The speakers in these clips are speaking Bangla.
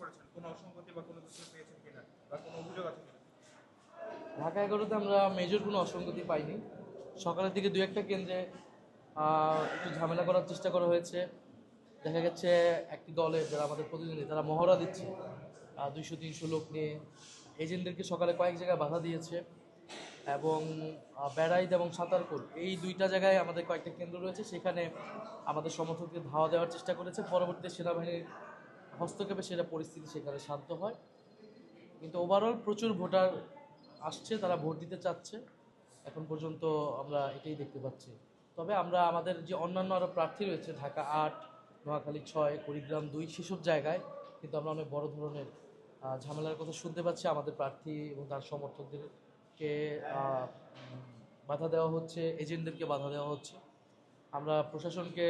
করেছেন? কোনো অসঙ্গতি বা কোনো কিছু পেয়েছেন কিনা? বা কোনো অভিযোগ আছে কিনা? ঢাকা এগারোতে আমরা মেজর কোনো অসঙ্গতি পাইনি। সকালের দিকে দু একটা কেন্দ্রে একটু ঝামেলা করার চেষ্টা করা হয়েছে। দেখা গেছে একটি দলে যারা আমাদের প্রতিনিধি তারা মহড়া দিচ্ছে। দুইশো, তিনশো লোক নিয়ে। এজেন্টদেরকে সকালে কয়েক জায়গায় বাধা দিয়েছে। এবং বেড়াইদ এবং সাঁতারকুল এই দুইটা জায়গায় আমাদের কয়েকটা কেন্দ্র রয়েছে। সেখানে আমাদের সমর্থকদের ধাওয়া দেওয়ার চেষ্টা করেছে। পরবর্তীতে সেনাবাহিনীর হস্তক্ষেপে সেটা পরিস্থিতি সেখানে শান্ত হয়। কিন্তু ওভারঅল প্রচুর ভোটার আসছে, তারা ভোট দিতে চাচ্ছে। এখন পর্যন্ত আমরা এটাই দেখতে পাচ্ছি। তবে আমরা আমাদের যে অন্যান্য আরও প্রার্থী রয়েছে, ঢাকা আট, নোয়াখালী ছয়, কুড়িগ্রাম দুই, সেসব জায়গায় কিন্তু আমরা অনেক বড় ধরনের ঝামেলার কথা শুনতে পাচ্ছি। আমাদের প্রার্থী এবং তার সমর্থকদেরকে বাধা দেওয়া হচ্ছে, এজেন্টদেরকে বাধা দেওয়া হচ্ছে। আমরা প্রশাসনকে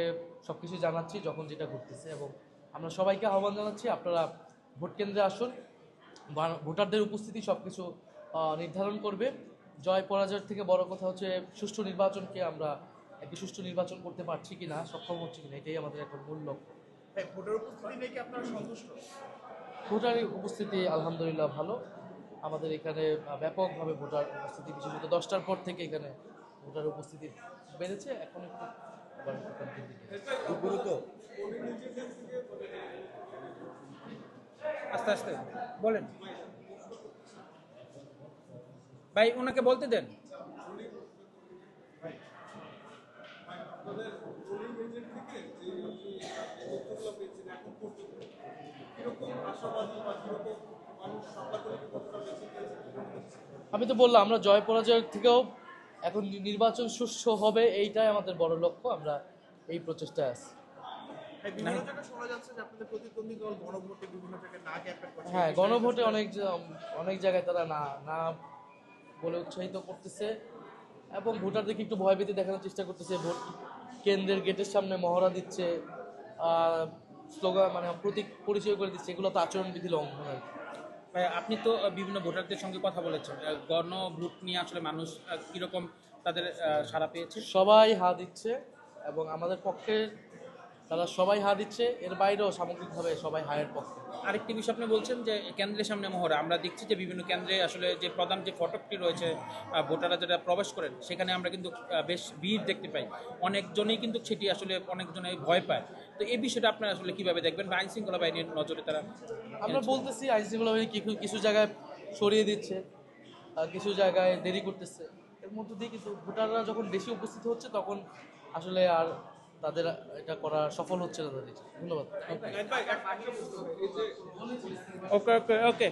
সব কিছু জানাচ্ছি যখন যেটা ঘটতেছে এবং আমরা সবাইকে আহ্বান জানাচ্ছি আপনারা ভোট কেন্দ্রে আসুন। ভোটারদের উপস্থিতি সব কিছু নির্ধারণ করবে। জয় পরাজয়ের থেকে বড় কথা হচ্ছে সুষ্ঠু নির্বাচনকে আমরা একটি সুষ্ঠু নির্বাচন করতে পারছি কিনা সক্ষম হচ্ছে কিনা এটাই আমাদের এখন মূল লক্ষ্য। ভোটার উপস্থিতি নিয়ে কি আপনারা সন্তুষ্ট? ভোটারের উপস্থিতি আলহামদুলিল্লাহ ভালো। আমাদের এখানে ব্যাপকভাবে ভোটার উপস্থিতি বিশেষত দশটার পর থেকে এখানে ভোটার উপস্থিতি বেড়েছে। এখন একটু দিকে। আস্তে আস্তে। বলেন। ভাই, ওনাকে বলতে দেন। আমি তো বললাম, আমরা জয় পরাজয়ের থেকেও এখন নির্বাচন সুষ্ঠু হবে, এইটাই আমাদের বড় লক্ষ্য। আমরা এই প্রচেষ্টায় আছি। হ্যাঁ গণভোটে অনেক অনেক জায়গায় তারা না না বলে উৎসাহিত করতেছে এবং ভোটারদেরকে একটু ভয়ভীতি দেখানোর চেষ্টা করতেছে। ভোট কেন্দ্রের গেটের সামনে মহড়া দিচ্ছে স্লোগান মানে প্রতীক পরিচয় করে দিচ্ছে। এগুলো তো আচরণবিধি লঙ্ঘন আর ভাই আপনি তো বিভিন্ন ভোটারদের সঙ্গে কথা বলেছেন। আহ, গণ ভোট নিয়ে আসলে মানুষ কীরকম তাদের সাড়া পেয়েছে? সবাই হা দিচ্ছে এবং আমাদের পক্ষে তারা সবাই হা দিচ্ছে এর বাইরেও সামগ্রিকভাবে সবাই হায়ের পক্ষে। আরেকটি বিষয় আপনি বলছেন যে কেন্দ্রের সামনে মহড়া আমরা দেখছি যে বিভিন্ন কেন্দ্রে আসলে যে প্রধান যে ফটকটি রয়েছে ভোটাররা যেটা প্রবেশ করেন সেখানে আমরা কিন্তু বেশ ভিড় দেখতে পাই। অনেকজনেই কিন্তু সেটি আসলে অনেকজনে ভয় পায়। তো এই বিষয়টা আপনারা আসলে কীভাবে দেখবেন? বা আইন শৃঙ্খলা বাহিনীর নজরে তারা আমরা বলতেছি আইন শৃঙ্খলা বাহিনী কিছু কিছু জায়গায় সরিয়ে দিচ্ছে কিছু জায়গায় দেরি করতেছে। এর মধ্য দিয়ে কিন্তু ভোটাররা যখন বেশি উপস্থিত হচ্ছে তখন আসলে আর তাদের এটা করা সফল হচ্ছে না তাদের। ধন্যবাদ। ওকে ওকে ওকে